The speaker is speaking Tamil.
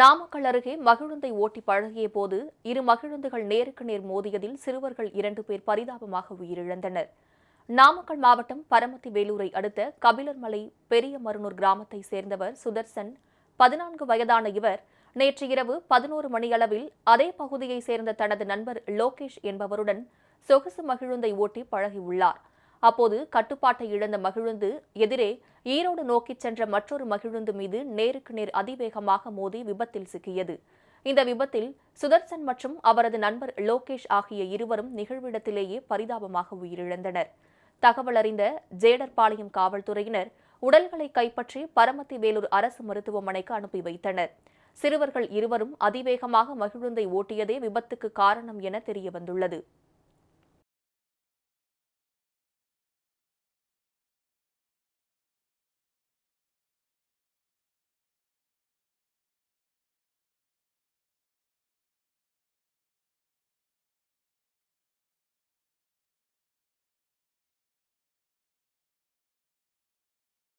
நாமக்கல் அருகே மகிழுந்தை ஓட்டி பழகிய போது இரு மகிழுந்துகள் நேருக்கு நேர் மோதியதில் சிறுவர்கள் இரண்டு பேர் பரிதாபமாக உயிரிழந்தனர். நாமக்கல் மாவட்டம் பரமத்தி வேலூரை அடுத்த கபிலர்மலை பெரிய மருனூர் கிராமத்தை சேர்ந்தவர் சுதர்சன் பதினான்கு வயதான இவர் நேற்று இரவு பதினோரு மணியளவில் அதே பகுதியை சேர்ந்த தனது நண்பர் லோகேஷ் என்பவருடன் சொகுசு மகிழுந்தை ஓட்டி பழகியுள்ளார். அப்போது கட்டுப்பாட்டை இழந்த மகிழுந்து எதிரே ஈரோடு நோக்கிச் சென்ற மற்றொரு மகிழுந்து மீது நேருக்கு நேர் அதிவேகமாக மோதி விபத்தில் சிக்கியது. இந்த விபத்தில் சுதர்சன் மற்றும் அவரது நண்பர் லோகேஷ் ஆகிய இருவரும் நிகழ்விடத்திலேயே பரிதாபமாக உயிரிழந்தனர். தகவல் அறிந்த ஜேடர்பாளையம் காவல்துறையினர் உடல்களை கைப்பற்றி பரமத்தி வேலூர் அரசு மருத்துவமனைக்கு அனுப்பி வைத்தனர். சிறுவர்கள் இருவரும் அதிவேகமாக மகிழுந்தை ஓட்டியதே விபத்துக்கு காரணம் என தெரியவந்துள்ளது.